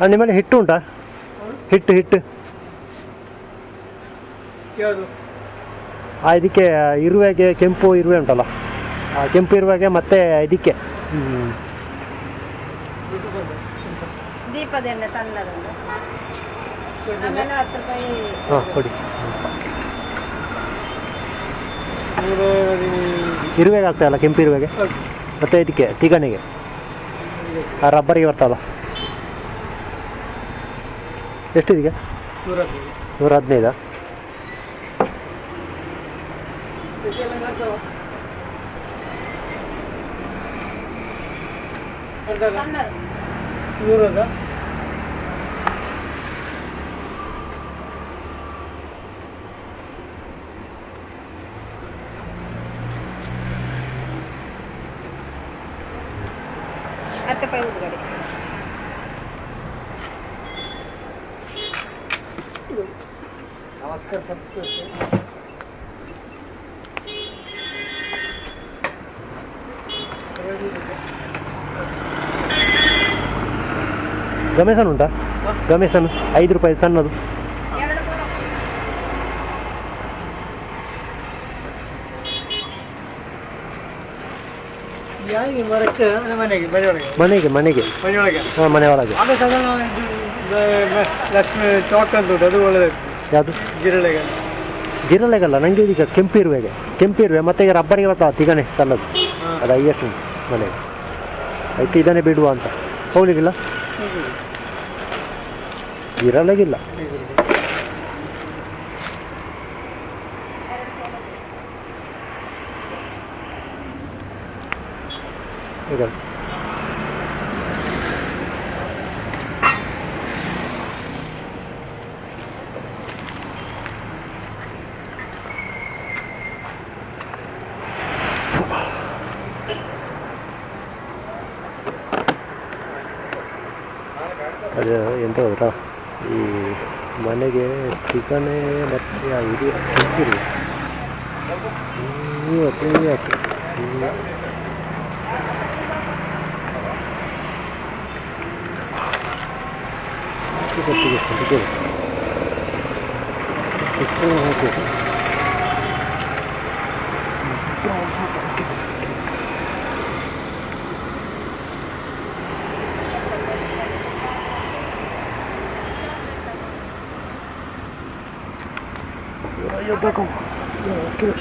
ಆ, ನಿಮ್ಮಲ್ಲಿ ಹಿಟ್ಟು ಉಂಟಾ? ಹಿಟ್ಟು ಹಿಟ್ಟು. ಇದಕ್ಕೆ ಇರುವೆಗೆ ಕೆಂಪು ಇರುವೆ ಉಂಟಲ್ಲ? ಆ ಕೆಂಪು ಇರುವೆಗೆ ಮತ್ತೆ ಇದಕ್ಕೆ. ಹ್ಮ್. ಸಣ್ಣದೊಂದು ಆಮೇಲೆ ಹತ್ತು ರೂಪಾಯಿ ಹಾಂ ಕೊಡಿ. ಇರುವೆಗೆ ಆಗ್ತಾಯಲ್ಲ ಕೆಂಪು ಇರುವೆಗೆ? ಮತ್ತೆ ಇದಕ್ಕೆ ತಿಗಣಿಗೆ. ಆ ರಬ್ಬರಿಗೆ ಬರ್ತಲ್ಲ ಎಷ್ಟಿದೀಗ? ನೂರ ಹದಿನೈದು ನೂರ ಹದಿನೈದಾ ಉಂಟಲ್ಲ ಸಣ್ಣದು ನೂರದ? ಹತ್ತು ರೂಪಾಯಿ ಉದ್ಗಡೆ ನಮಸ್ಕಾರ ಸರ್. ಗಮೇಸನ್ ಉಂಟಾ? ಗಮೇಶನ್ ಐದು ರೂಪಾಯಿ ಸಣ್ಣದು. ಮನೆಗೆ ಮನೆಗೆ ಹಾಂ ಮನೆ ಒಳಗೆ ಲಕ್ಷ್ಮಿ ಚಾಕ್ ಅಂತ ಉಂಟು ಅದು ಒಳ್ಳೆದು ಯಾವುದು? ಜಿರಳೆಗೆ ಜಿರಳೆಗಲ್ಲ ನನಗೆ ಈಗ ಕೆಂಪಿರುವೆಗೆ ಕೆಂಪಿರುವೆ ಮತ್ತೆ ಈಗ ರಬ್ಬರಿಗೆ ಬರ್ತಾವ ತಿಗಣೆ ಸಲ್ಲದು ಅದು ಹೈಯೆಸ್ಟ್ ಮನೆ ಅದಕ್ಕೆ ಇದನ್ನೇ ಬಿಡುವ ಅಂತ. ಹೋಗ್ಲಿಕ್ಕಿಲ್ಲ ಜಿರಳೆಗಿಲ್ಲ. ಈಗ ಅದು ಎಂತ ಗೊತ್ತಾ? ಈ ಮನೆಗೆ ಚಿಕನೇ ಮತ್ತು ಇದು ಕೆಂಪಿರುವೆ ಇವತ್ತು ಇವತ್ತು ಗೊತ್ತಿಗೆ yo toco. No,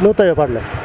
No te voy.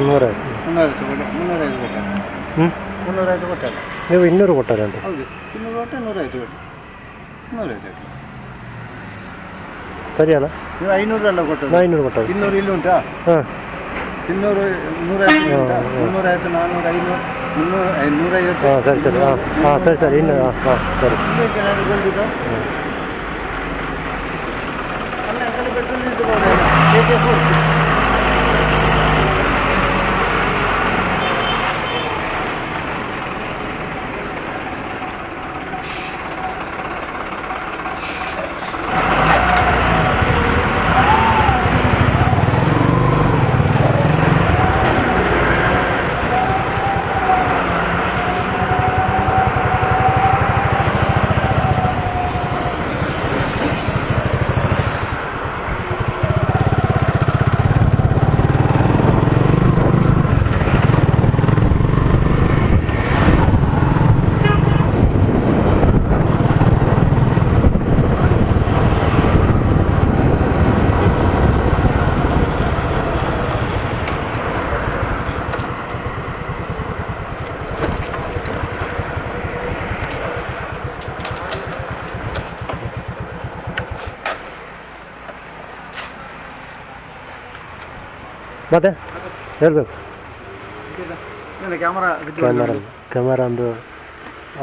ನೂರೈದು ಮುನ್ನೂರೈವತ್ತು ಕೊಟ್ಟೆ ಮುನ್ನೂರೈವತ್ತು ಕೊಟ್ಟೆ ಹ್ಞೂ ಮುನ್ನೂರೈವತ್ತು ಕೊಟ್ಟಲ್ಲ ನೀವು ಇನ್ನೂರು ಕೊಟ್ಟಾರೆ ಅಂತ ಹೌದು ಇನ್ನೂರು ಕೊಟ್ಟೆ ನೂರೈವತ್ತು ಕೊಟ್ಟೆ ನೂರೈವತ್ತು ಸರಿ ಅಲ್ಲ ನೀವು ಐನೂರಲ್ಲ ಕೊಟ್ಟದ್ದು ನಾ ಇನ್ನೂರು ಕೊಟ್ಟದ್ದು ಇನ್ನೂರು ಇಲ್ಲಿ ಉಂಟಾ ಹಾಂ ಇನ್ನೂರು ನೂರೈವತ್ತು ಉಂಟಾ ಮುನ್ನೂರೈವತ್ತು ನಾನ್ನೂರು ಐನೂರು ಮುನ್ನೂರು ಐ- ನೂರೈವತ್ತು ಹಾಂ ಸರಿ ಸರಿ ಹಾಂ ಹಾಂ ಸರಿ ಸರಿ ಇನ್ನು ಹಾಂ ಹಾಂ ಸರಿ ಇದಕ್ಕೆ ನಾನು ಬಂದಿದ್ದು ಅಲ್ಲ ಅದರಲ್ಲಿ ಪೆಟ್ರೋಲ್ ನಿಂತು ಮತ್ತೆ? ಹೇಳ್ಬೇಕು. ಕ್ಯಾಮರಾ ಕ್ಯಾಮರಾ ಅವರಾಗ ಒಂದು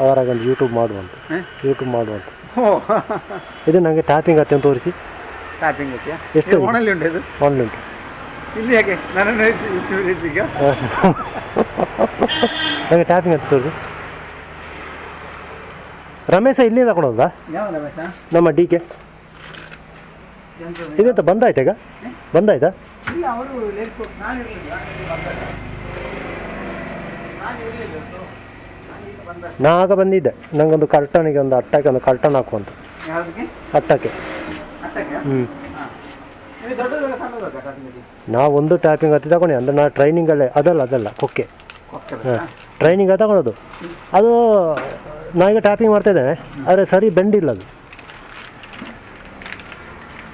ಅವರಾಗೊಂದು ಯೂಟ್ಯೂಬ್ ಮಾಡುವಂತ? ಯೂಟ್ಯೂಬ್ ಮಾಡುವಂತ. ಇದು ನನಗೆ ಟ್ಯಾಪಿಂಗ್ ಅಂತ ತೋರಿಸಿ. ಟ್ಯಾಪಿಂಗ್ ಎಷ್ಟು? ಓನಲ್ಲಿ ಉಂಟು ಇದು? ಆನ್ಲೈನ್ ಉಂಟು. ಇಲ್ಲಿ ಯಾಕೆ? ಈಗ? ನನಗೆ ಟ್ಯಾಪಿಂಗ್ ಅಂತ ತೋರಿಸಿ. ರಮೇಶ ಇಲ್ಲಿ ತಗೊಂಡೋದ ನಮ್ಮ ಡಿ ಕೆ. ಇದೆಂತ ಬಂದಾಯ್ತಾ ಈಗ? ಬಂದಾಯ್ತಾ? ಇಲ್ಲ ಅವರು ಲೇಟ್ ನಾನು ಇರಲಿಲ್ಲ. ನಾನು ಇರಲಿಲ್ಲ ನಾನು ಬಂದ ನಾ ಆಗ ಬಂದಿದ್ದೆ. ನಂಗೊಂದು ಕರ್ಟನಿಗೆ ಒಂದು ಅಟ್ಟಕ್ಕೆ ಒಂದು ಕರ್ಟನ್ ಹಾಕುವಂತ. ಅಂತ ಅಟ್ಟಕ್ಕೆ. ಹ್ಞೂ ನಾ ಒಂದು ಟ್ಯಾಪಿಂಗ್ ಹತ್ತಿ ತಗೊಂಡೆ. ಅಂದ್ರೆ ನಾ ಟ್ರೈನಿಂಗಲ್ಲೇ ಅದಲ್ಲ ಅದಲ್ಲ ಕೊಕ್ಕೆ. ಹಾಂ. ಟ್ರೈನಿಂಗ್ ತಗೊಳೋದು. ಅದು ನಾ ಈಗ ಟ್ಯಾಪಿಂಗ್ ಮಾಡ್ತಾ ಇದ್ದೇನೆ. ಆದರೆ ಸರಿ ಬೆಂಡಿಲ್ಲ ಅದು.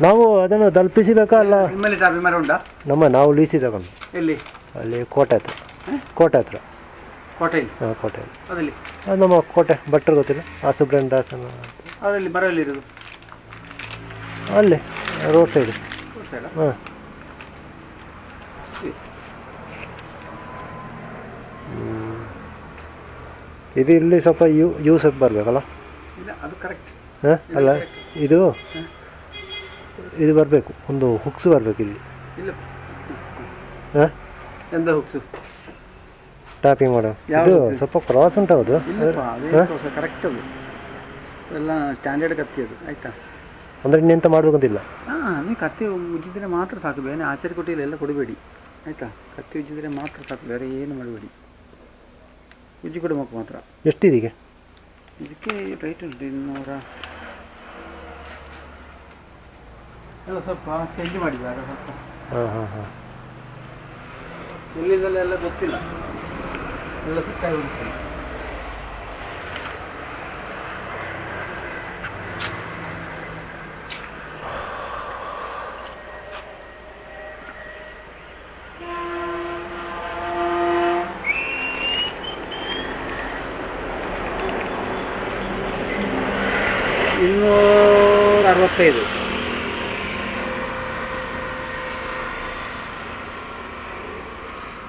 ನಾವು ಅದನ್ನು ತಲುಪಿಸಬೇಕಾ ಅಲ್ಲ ನಿಮ್ಮಲ್ಲಿ ಟ್ಯಾಪಿಂಗ್ ಮರ ಉಂಟಾ? ನಮ್ಮ ನಾವು ಲೀಸಿ ತಗೊಂಡು ಎಲ್ಲಿ? ಅಲ್ಲಿ ಕೋಟೆ ಹತ್ರ. ಕೋಟೆ ಹತ್ರ. ಕೋಟೆಯಲ್ಲಿ ಹಾಂ ಕೋಟೆ ಅದಲ್ಲಿ? ಅದು ನಮ್ಮ ಕೋಟೆ ಭಟ್ರು ಗೊತ್ತಿಲ್ಲ? ಆ ಸುಬ್ರಹ್ಮಣ್ಯ ದಾಸನ. ಅದರಲ್ಲಿ ಮರದಲ್ಲಿ ಇರೋದು? ಅಲ್ಲೇ ರೋಡ್ ಸೈಡ್ ಹಾಂ. ಇದು ಇಲ್ಲಿ ಸ್ವಲ್ಪ ಯೂ ಯೂಸ್ ಬರಬೇಕಲ್ಲ? ಇಲ್ಲ ಅದು ಕರೆಕ್ಟ್ ಹಾಂ ಅಲ್ಲ ಇದು ಇದು ಬರಬೇಕು ಒಂದು ಹುಕ್ಸು ಬರಬೇಕು ಇಲ್ಲಿ. ಹಾಂ? ಎಂದ ಹುಕ್ಸು? ಟ್ಯಾಪಿಂಗ್ ಮಾಡೋ. ಇದು ಸ್ವಲ್ಪ ಕ್ರಾಸ್ ಉಂಟು ಹೌದು ಕರೆಕ್ಟ್ ಅದು ಎಲ್ಲ ಸ್ಟ್ಯಾಂಡರ್ಡ್ ಕತ್ತಿ ಅದು ಆಯ್ತಾ? ಅಂದರೆ ಇನ್ನೆಂತ ಮಾಡಬೇಕಂತಿಲ್ಲ ಹಾಂ ನೀವು ಕತ್ತಿ ಉಜ್ಜಿದ್ರೆ ಮಾತ್ರ ಸಾಕು ಬೇರೆ ಆಚಾರ್ಯ ಕೊಟ್ಟಿಲ್ಲ ಎಲ್ಲ ಕೊಡಬೇಡಿ. ಆಯ್ತಾ? ಕತ್ತಿ ಉಜ್ಜಿದ್ರೆ ಮಾತ್ರ ಸಾಕು ಬೇರೆ ಏನು ಮಾಡಬೇಡಿ. ಉಜ್ಜಿ ಕೊಡಬೇಕು ಮಾತ್ರ. ಎಷ್ಟಿದೆ ಇದಕ್ಕೆ ರೈಟ್ ಉಂಟು ಇನ್ನೂರ ಎಲ್ಲ ಸ್ವಲ್ಪ ಚೇಂಜ್ ಮಾಡಿದ್ದಾರೆ ಸ್ವಲ್ಪ. ಹಾಂ ಹಾಂ ಹಾಂ. ಎಲ್ಲಿಂದಲೆಲ್ಲ ಗೊತ್ತಿಲ್ಲ. ಎಲ್ಲ ಉಂಟು. ಇನ್ನೂರ ಅರವತ್ತೈದು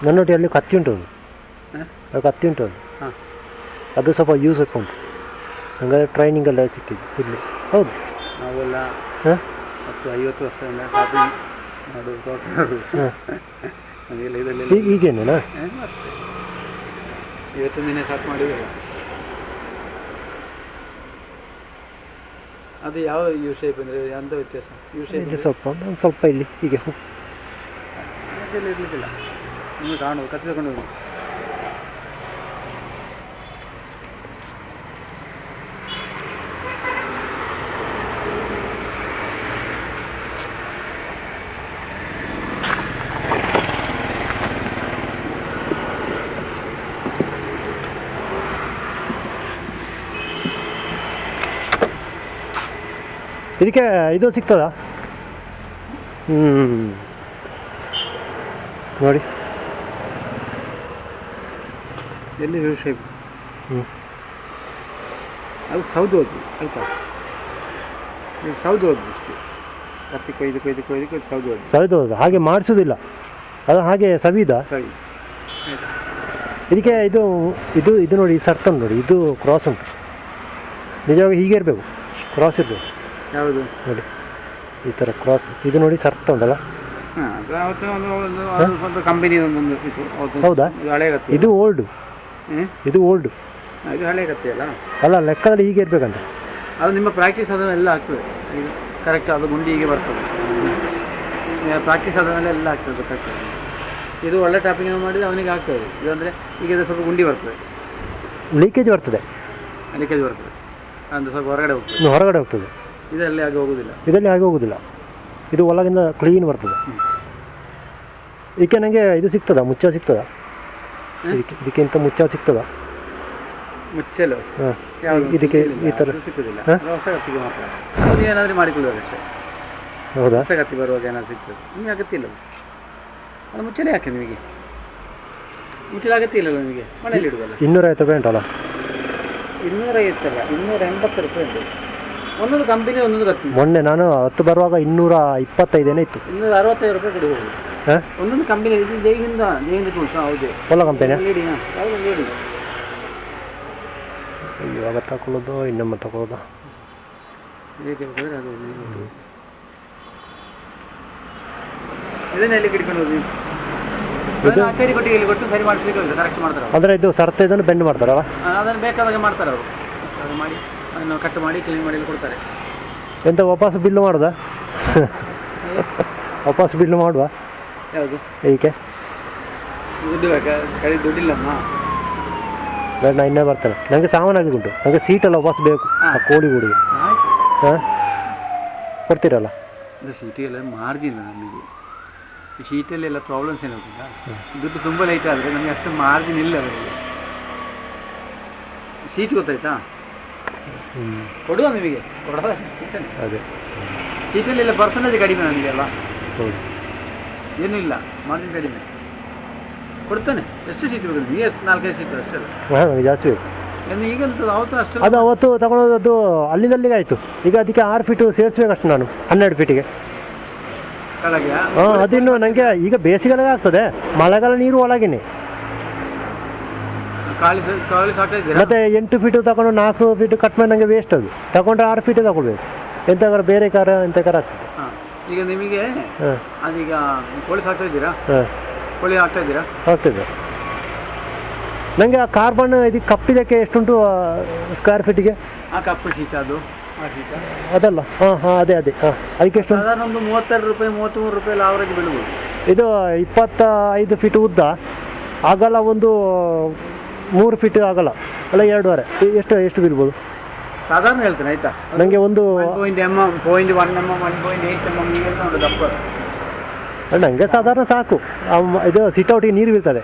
ನನ್ನೊಟ್ಟಿಗೆ ಅಲ್ಲಿ ಕತ್ತಿ ಉಂಟು ಅದು. ಕತ್ತಿ ಉಂಟು ಅದು. ಹಾಂ. ಅದು ಸ್ವಲ್ಪ ಯೂಸ್ ಉಂಟು. ಹಂಗಾದ್ರೆ ಟ್ರೈನಿಂಗ್ ಎಲ್ಲ ಸಿಕ್ಕಿದ್ದು ಇಲ್ಲಿ. ಹೌದು. ನಾವೆಲ್ಲ ಹಾಂ? ಹತ್ತು ಐವತ್ತು ವರ್ಷದಿಂದ ಟಾಪಿಂಗ್ ಮಾಡು ಸಾಫ್ಟ್ವೇರು ನಮಗೆಲ್ಲ ಇದರಲ್ಲಿ ಈಗ ಈಗೇನೇನಾ ಇವತ್ತು ದಿನ ಸ್ಟಾರ್ಟ್ ಮಾಡಿದ್ದಾರೆ ಅದು ಯಾವ ಯು ಶೇಪ್ ಅಂದರೆ ಎಂಥ ವ್ಯತ್ಯಾಸ? ಯು ಶೇಪ್ ಸ್ವಲ್ಪ ಸ್ವಲ್ಪ ಇಲ್ಲಿ ಹೀಗೆ. ಇರಲಿಕ್ಕಿಲ್ಲ. ಕತ್ತಿ ತಗೊಂಡು ಹೋಗಿ. ಇದಕ್ಕೆ ಇದು ಸಿಗ್ತದಾ? ಹ್ಞೂ ನೋಡಿ. ಎಲ್ಲಿ ಯು ಶೇಪ್ ಅದು ಸೌದು ಹೋದ್ವಿ ಆಯ್ತಾ? ಇದು ಸೌದು ಹೋದ್ವಿ ಇಷ್ಟು ಕತ್ತಿ ಕೊಯ್ದು ಕೊಯ್ದು ಕೊಯ್ದು ಕೊಯ್ದು ಸೌದು ಹೋದ್ವಿ ಸವಿದು ಹಾಗೆ ಮಾಡಿಸೋದಿಲ್ಲ ಅದು ಹಾಗೆ ಸವಿದ. ಸರಿ ಆಯ್ತಾ. ಇದಕ್ಕೆ ಇದು ಇದು ಇದು ನೋಡಿ ಸರ್ಕಲ್ ನೋಡಿ ಇದು ಕ್ರಾಸ್ ಉಂಟು. ನಿಜವಾಗಿ ಹೀಗೆ ಇರಬೇಕು. ಕ್ರಾಸ್ ಇರಬೇಕು. ಯಾವುದು? ನೋಡಿ ಈ ಥರ ಕ್ರಾಸ್ ಇದು ನೋಡಿ ಸರ್ತ ಉಂಟಲ್ಲ? ಹಾಂ ಅದು ಅವತ್ತು ಒಂದು ಒಂದು ಅದು ಒಂದು ಇದು ಅವತ್ತು ಹೌದಾ? ಇದು ಹಳೆ ಕತ್ತಿ ಇದು ಓಲ್ಡು? ಇದು ಓಲ್ಡ್ ಇದು ಹಳೆ ಕತ್ತೆ ಅಲ್ಲ? ಅಲ್ಲ ಲೆಕ್ಕದಲ್ಲಿ ಹೀಗೆ ಇರಬೇಕಂತ. ಅದು ನಿಮ್ಮ ಪ್ರಾಕ್ಟೀಸ್ ಅದನ್ನೆಲ್ಲ ಆಗ್ತದೆ. ಈಗ ಕರೆಕ್ಟ್ ಅದು ಗುಂಡಿ ಹೀಗೆ ಬರ್ತದೆ. ಪ್ರಾಕ್ಟೀಸ್ ಆದಮೇಲೆ ಎಲ್ಲ ಆಗ್ತದೆ ಕರೆಕ್ಟ್ ಇದು ಒಳ್ಳೆ ಟಾಪಿಂಗ್ ಮಾಡಿದ್ರೆ ಅವನಿಗೆ ಆಗ್ತದೆ. ಇದು ಅಂದರೆ ಈಗ ಇದು ಸ್ವಲ್ಪ ಗುಂಡಿ ಬರ್ತದೆ. ಲೀಕೇಜ್ ಬರ್ತದೆ. ಲೀಕೇಜ್ ಬರ್ತದೆ. ಅಂದರೆ ಸ್ವಲ್ಪ ಹೊರಗಡೆ ಹೋಗ್ತದೆ. ಹೊರಗಡೆ ಹೋಗ್ತದೆ. ಇದರಲ್ಲಿ ಆಗಿ ಹೋಗೋದಿಲ್ಲ. ಇದರಲ್ಲಿ ಆಗಿ ಹೋಗೋದಿಲ್ಲ. ಇದು ಒಳಗಿಂದ ಕ್ಲೀನ್ ಬರ್ತದೆ. ಇದಕ್ಕೆ ನನಗೆ ಇದು ಸಿಗ್ತದ? ಮುಚ್ಚ ಸಿಗ್ತದ? ಇದಕ್ಕೆ ಇದಕ್ಕಿಂತ ಮುಚ್ಚ ಸಿಗ್ತದ? ಮುಚ್ಚಲು? ಹಾಂ. ಇದಕ್ಕೆ ಈ ಥರ ಸಿಕ್ಕುದಿಲ್ಲ ಹೊಸ ಕತ್ತಿಗೆ ಮಾತ್ರ. ಅದು ಏನಾದರೂ ಮಾಡಿಕೊಳ್ಳುವಾಗ ಅಷ್ಟೇ. ಹೌದಾ? ಹೊಸ ಬರುವಾಗ ಏನಾದ್ರು ಸಿಗ್ತದೆ. ನಿಮಗೆ ಅಗತ್ಯ ಇಲ್ಲ ಅದು ಮುಚ್ಚಲೇ ಯಾಕೆ ನಿಮಗೆ? ಮುಚ್ಚಲು ಅಗತ್ಯ ಇಲ್ಲಲ್ಲ ನಿಮಗೆ? ಮನೆಯಲ್ಲಿ ಇಡುದಲ್ಲ ಇನ್ನೂರೈವತ್ತು ರೂಪಾಯಿ ಉಂಟಲ್ಲ? ಇನ್ನೂರೈವತ್ತಲ್ಲ ಇನ್ನೂರ ಎಂಬತ್ತು ರೂಪಾಯಿ ಉಂಟು. ಒಂದೊಂದು ಕಂಪನಿ ಒಂದೊಂದು ಕತ್ತಿ ಮೊನ್ನೆ ನಾನು ಹತ್ತು ಬರುವಾಗ ಇನ್ನೂರ ಇಪ್ಪತ್ತೈದೇನೇ ಇತ್ತು. ಇನ್ನೂರ ಅರವತ್ತೈದು ರೂಪಾಯಿ ಕೊಡಿ ಹೋಗುದು ಒಂದೊಂದು ಕಂಪನಿ ಇದು ಜೈಹಿಂದ ಜೈಹಿಂದ ಟೂಲ್ಸ್ ಹೌದು ಒಳ್ಳೆ ಕಂಪನಿಯಾ ಲೇಡಿ ಯಾವುದು ಲೇಡಿ ಇವಾಗ ತಗೊಳ್ಳೋದು ಇನ್ನೊಮ್ಮೆ ತಗೊಳ್ಳೋದು ರೀತಿ ಇದು. ಇದನ್ನ ಎಲ್ಲಿ ಕಿಡ್ಕೊಂಡು ಹೋಗಿ ಆಚಾರಿ ಕೊಟ್ಟಿಗೆ ಇಲ್ಲಿ ಕೊಟ್ಟು ಸರಿ ಮಾಡಿಸ್ಲಿಕ್ಕೆ ಕರೆಕ್ಟ್ ಮಾಡ್ತಾರೆ ಅವರು. ಅಂದರೆ ಇದು ಸರ್ತೆ ಇದನ್ನು ಬೆಂಡ್ ಮಾಡ್ತಾರಲ್ಲ? ಅದನ್ನು ಬೇಕಾದಾಗ ಮಾಡ್ತಾರೆ ಅವರು. ಅದು ಮಾಡಿ ಅದನ್ನು ಕಟ್ ಮಾಡಿ ಕ್ಲೀನ್ ಮಾಡಿ ಇಲ್ಲಿ ಕೊಡ್ತಾರೆ. ಎಂತ ವಾಪಸ್ ಬಿಲ್ ಮಾಡೋದಾ? ವಾಪಸ್ ಬಿಲ್ ಮಾಡುವ? ಯಾವುದು ಏಕೆ ದುಡ್ಡು ಬೇಕಾ? ಕಡೆ ದುಡ್ಡಿಲ್ಲಮ್ಮ. ಬೇಡ ನಾ ಇನ್ನೇ ಬರ್ತೇನೆ. ನನಗೆ ಸಾಮಾನಾಗಿ ಉಂಟು. ನನಗೆ ಸೀಟೆಲ್ಲ ವಾಪಸ್ ಬೇಕು. ಆ ಕೋಳಿ ಕೂಡಿ ಆಯ್ತು. ಹಾಂ? ಕೊಡ್ತೀರಲ್ಲ ಇದು ಸಿಟಿಯೆಲ್ಲ ಮಾರ್ಜಿಲ್ಲ ನಮಗೆ. ಈ ಶೀಟಲ್ಲೆಲ್ಲ ಪ್ರಾಬ್ಲಮ್ಸ್ ಏನು ಗೊತ್ತಿಲ್ಲ ದುಡ್ಡು ತುಂಬ ಲೈಟ್ ಆದರೆ ನಮಗೆ ಅಷ್ಟು ಮಾರ್ಜಿನ್ ಇಲ್ಲ ಅವರಿಗೆ ಸೀಟ್ ಗೊತ್ತಾಯ್ತಾ? ಹ್ಞೂ ಕೊಡುವ ನಿಮಗೆ. ಕೊಡೋದ ಸೀಟಲ್ಲಿ ಅದೇ. ಸೀಟಲ್ಲೆಲ್ಲ ಪರ್ಸೆಂಟೇಜ್ ಕಡಿಮೆ ನನಗೆ ಅಲ್ಲ ಹೌದು. ಏನೂ ಇಲ್ಲ ಮಾರ್ಜಿನ್ ಕಡಿಮೆ ಕೊಡ್ತಾನೆ ಎಷ್ಟು ಸೀಟ್ ಬೇಕು? ಬಿ ಎಸ್ ನಾಲ್ಕೈದು ಸೀಟ್ ಅಷ್ಟೇ ನನಗೆ ಜಾಸ್ತಿ ಬೇಕು. ಈಗಂತ ಅವತ್ತು ಅಷ್ಟು ಅದು ಅವತ್ತು ತಗೊಳ್ಳೋದು ಅಲ್ಲಿಂದಲ್ಲಿಗೆ ಆಯಿತು. ಈಗ ಅದಕ್ಕೆ ಆರು ಫೀಟು ಸೇರಿಸ್ಬೇಕಷ್ಟು ನಾನು ಹನ್ನೆರಡು ಫೀಟಿಗೆ ಕೆಳಗೆ ಹಾಂ ಅದಿನ್ನು ನನಗೆ ಈಗ ಬೇಸಿಗೆಲ್ಲ ಆಗ್ತದೆ ಮಳೆಗಾಲ ನೀರು ಒಳಗೇನೆ. ಖಾಲಿ ಖಾಲಿ ಸಾಕಾಗಿದ್ದೀರಾ ಮತ್ತೆ ಎಂಟು ಫೀಟು ತಗೊಂಡು ನಾಲ್ಕು ಫೀಟ್ ಕಟ್ ಮಾಡಿ ನಂಗೆ ವೇಸ್ಟ್ ಅದು. ತಗೊಂಡ್ರೆ ಆರು ಫೀಟು ತಗೊಳ್ಬೇಕು. ಎಂತ ಬೇರೆ ಕಾರ ಎಂತ ಕಾರ ಆಗ್ತದೆ. ಹಾಂ. ಈಗ ನಿಮಗೆ ಹಾಂ. ಅದೀಗ ಕೋಳಿ ಸಾಕ್ತಾ ಇದ್ದೀರಾ? ಹಾಂ. ಕೋಳಿ ಹಾಕ್ತಾ ಇದ್ದೀರಾ? ಆಗ್ತದೆ ನನಗೆ ಆ ಕಾರ್ಬನ್ ಇದು ಕಪ್ಪಿದಕ್ಕೆ ಎಷ್ಟುಂಟು ಸ್ಕ್ವೇರ್ ಫೀಟಿಗೆ ಆ ಕಪ್ಪು ಶೀತ ಅದು. ಆ ಶೀತ. ಅದಲ್ಲ. ಹಾಂ ಹಾಂ ಅದೇ ಅದೇ. ಹಾಂ ಅದಕ್ಕೆ ಎಷ್ಟು ಸಾಧಾರಣ ಒಂದು ಮೂವತ್ತೆರಡು ರೂಪಾಯಿ ಮೂವತ್ತ್ಮೂರು ರೂಪಾಯಿ ಆವರೇಜ್ ಬೀಳ್ಬೋದು. ಇದು ಇಪ್ಪತ್ತ ಐದು ಫೀಟ್ ಉದ್ದ ಆಗಲ್ಲ ಒಂದು ಮೂರು ಫೀಟ್ ಆಗಲ್ಲ. ಅಲ್ಲ ಎರಡೂವರೆ. ಎ- ಎಷ್ಟು ಎಷ್ಟು ಬೀಳ್ಬೋದು? ಸಾಧಾರಣ ಹೇಳ್ತೇನೆ ಆಯ್ತಾ? ನನಗೆ ಒಂದು ಅಣ್ಣ point M M point one M M one point eight M M ಈಗೆಲ್ಲ ಉಂಟು ದಪ್ಪ. ನನಗೆ ಸಾಧಾರಣ ಸಾಕು. ಇದು ಸಿಟೌಟಿಗೆ ನೀರು ಬೀಳ್ತದೆ.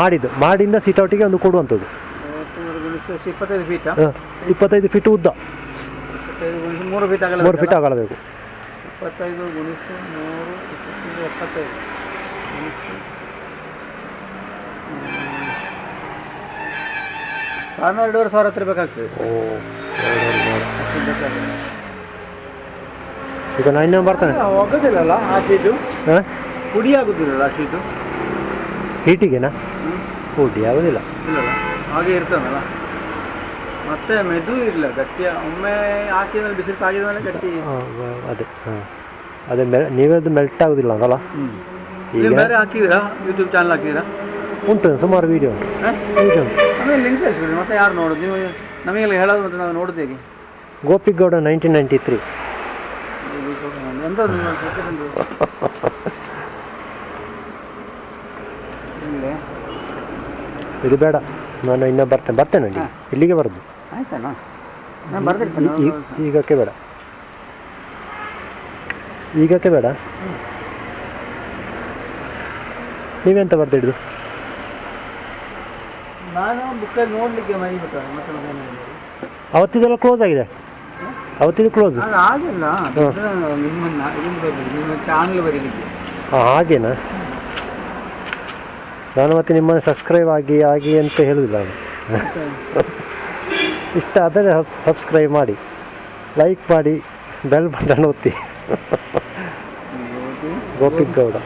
ಮಾಡಿದ್ದು. ಮಾಡಿಂದ ಸಿಟೌಟಿಗೆ ಒಂದು ಕೊಡುವಂಥದ್ದು. ಇಪ್ಪತ್ತೈದು ಫೀಟಾ ಇಪ್ಪತ್ತೈದು ಫೀಟ್ ಉದ್ದ. ಮೂರು ಫೀಟ್ ಆಗಲ್ಲ ಮೂರು ಫೀಟ್ ಆಗಲಬೇಕು. ಇಪ್ಪತ್ತೈದು ಗುಣಿಸು ಮೂರು ಎಪ್ಪತ್ತೈದು. ಗುಣಿಸು ಸಾವಿರ ಹತ್ರ ಬೇಕಾಗ್ತದೆ. ಓ. ಈಗ ನಾನು ಬರ್ತಾನೆ. ಅಲ್ಲ, ಹೋಗೋದಿಲ್ಲಲ್ಲ ಆ ಹಾಂ? ಪುಡಿ ಆಗೋದಿಲ್ಲಲ್ಲ ಆ ಶೀಟು? ಹೀಟಿಗೆನಾ? ಪುಡಿ ಆಗೋದಿಲ್ಲ. ಇಲ್ಲಲ್ಲ ಹಾಗೆ ಇರ್ತಾನಲ್ಲ ಮತ್ತೆ ಮೆದು ಇಲ್ಲ ಗಟ್ಟಿ ಒಮ್ಮೆ ಹಾಕಿದ ಮೇಲೆ ಬಿಸಿಲು ತಾಗಿದ ಮೇಲೆ ಗಟ್ಟಿ. ಅದೇ ಹಾಂ. ಅದೇ ಮೆ ಅದು ಮೆಲ್ಟ್ ಆಗೋದಿಲ್ಲ ಅಲ್ಲ ಈಗ? ನೀವು ಬೇರೆ ಹಾಕಿದ್ದೀರಾ? ಯೂಟ್ಯೂಬ್ ಚಾನಲ್ ಹಾಕಿದ್ದೀರಾ? ಉಂಟು ಸುಮಾರು ವೀಡಿಯೋ ಉಂಟು ಹಾಂ? ವೀಡಿಯೋ ಉಂಟು. ಆಮೇಲೆ ಲಿಂಕ್ ಕಳಿಸ್ಬಿಡಿ ಮತ್ತೆ ಯಾರು ನೋಡೋದು? ನೀವು ನಮಗೆಲ್ಲ ಹೇಳೋದು ಮತ್ತೆ ನಾವು ನೋಡೋದು ಹೇಗೆ? ಗೋಪಿಗೌಡ ನೈನ್ಟೀನ್ ನೈಂಟಿ ತ್ರೀ ಇಲ್ಲೇ? ಇದು ಬೇಡ ನಾನು ಇನ್ನೂ ಬರ್ತೇನೆ ಬರ್ತೇನೆ ಅಲ್ಲಿ ಇಲ್ಲಿಗೆ ಬರೋದು. ಆಯ್ತಾ ನಾನು ಈ- ಈಗಕ್ಕೆ ಬೇಡ. ಈಗಕ್ಕೆ ಬೇಡ? ನೀವೆಂತ ಬರ್ದಿಡ್ದು? ನಾನು ಬುಕ್ಕಲ್ಲಿ ನೋಡಲಿಕ್ಕೆ ಅವತ್ತಿದೆಲ್ಲ ಕ್ಲೋಸ್ ಆಗಿದೆ? ಅವತ್ತಿದು ಕ್ಲೋಸ್ ಅದು ಆಗಿಲ್ಲ ನಿಮ್ಮ ಇದನ್ನು ಬರಲಿ ನಿಮ್ಮ ಚಾನಲ್ ಬರೀಲಿಕ್ಕೆ. ಹಾಂ ಹಾಗೇನಾ? ನಾನು ಮತ್ತೆ ನಿಮ್ಮನ್ನು ಸಬ್ಸ್ಕ್ರೈಬ್ ಆಗಿ ಆಗಿ ಅಂತ ಹೇಳುದಿಲ್ಲ ನಾನು. ಇಷ್ಟ ಆದರೆ ಸಬ್ಸ್ಕ್ರೈಬ್ ಮಾಡಿ. ಲೈಕ್ ಮಾಡಿ ಬೆಲ್ ಬಟನ್ ಒತ್ತಿ. Gopik Gowda.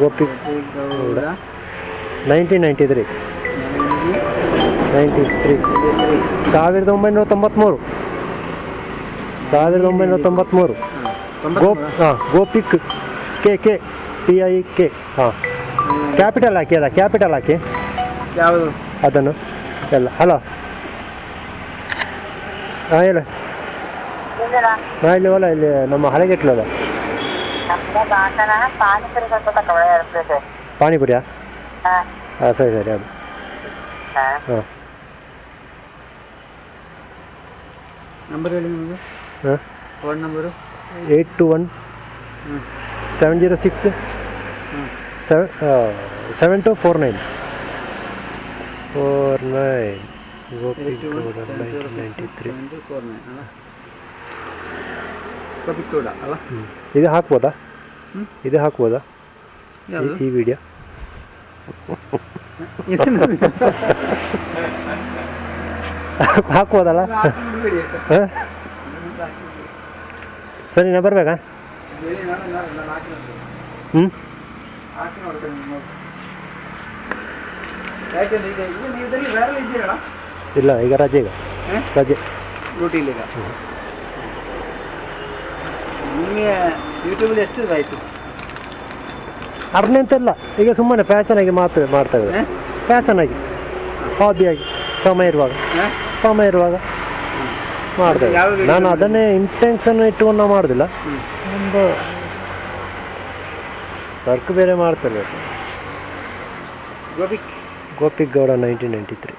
Gopi Gowda. Nineteen ninety three ninety three ಸಾವಿರದ ಒಂಬೈನೂರ ತೊಂಬತ್ತ್ಮೂರು ಸಾವಿರದ ಒಂಬೈನೂರ ತೊಂಬತ್ತ್ಮೂರು ಗೋಪ್ ಹಾಂ Gopik K K P I K ಹಾಂ. ಕ್ಯಾಪಿಟಲ್ ಹಾಕಿ ಅಲ್ಲ ಕ್ಯಾಪಿಟಲ್ ಹಾಕಿ. ಯಾವುದು? ಅದನ್ನು ಎಲ್ಲ ಹಲೋ ಹಾಂ ಹೇಳ. ಹಾಂ ಇಲ್ಲಿ ಹೋಲ ಇಲ್ಲಿ ನಮ್ಮ ಇರ್ತದೆ ಪಾನಿಪುರಿಯಾ? ಹಾಂ. ಹಾಂ ಸರಿ ಸರಿ ಅದು. ಹಾಂ. ನಂಬರ್ ಹೇಳಿ ನಿಮಗೆ. ಹಾಂ? Phone number eight two one ಹ್ಞೂ seven zero six seven seven two four nine four nine ninety three four nine ಅಲ್ಲ? ಕಪಿತ್ತೂಡ ಅಲ್ಲ? ಇದು ಹಾಕ್ಬೋದಾ? ಹ್ಮ್? ಇದು ಹಾಕ್ಬೋದಾ? ಯಾವುದು? ಈ- ಈ ವಿಡಿಯೋ ಹಾಕ್ಬೋದಲ್ಲ? ಸರಿ ನಾ ಬರಬೇಕಾ. ಹ್ಞೂ ಇಲ್ಲ ಈಗ ರಜೆ ಈಗ? ರಜೆ. ಡ್ಯೂಟಿಲಿ ಇಲ್ಲ ನಿಮಗೆ ಯೂಟ್ಯೂಬಲ್ಲಿ ಎಷ್ಟು ಆಯಿತು ಅರ್ನೆ ಅಂತೆಲ್ಲ ಈಗ ಸುಮ್ಮನೆ ಫ್ಯಾಷನ್ ಆಗಿ ಮಾತ್ರ ಮಾಡ್ತಾ ಇದ್ದಾರೆ. ಫ್ಯಾಷನ್ ಆಗಿ ಹಾಬಿಯಾಗಿ ಸಮಯ ಇರುವಾಗ. ಸಮಯ ಇರುವಾಗ ಮಾಡಿದೆ ನಾನು ಅದನ್ನೇ ಇಂಟೆನ್ಷನ್ ಇಟ್ಟುಕೊಂಡು ನಾವು ಮಾಡೋದಿಲ್ಲ. ಒಂದು ವರ್ಕ್ ಬೇರೆ ಮಾಡ್ತಾರೆ Gopik Gopik Gowda nineteen ninety three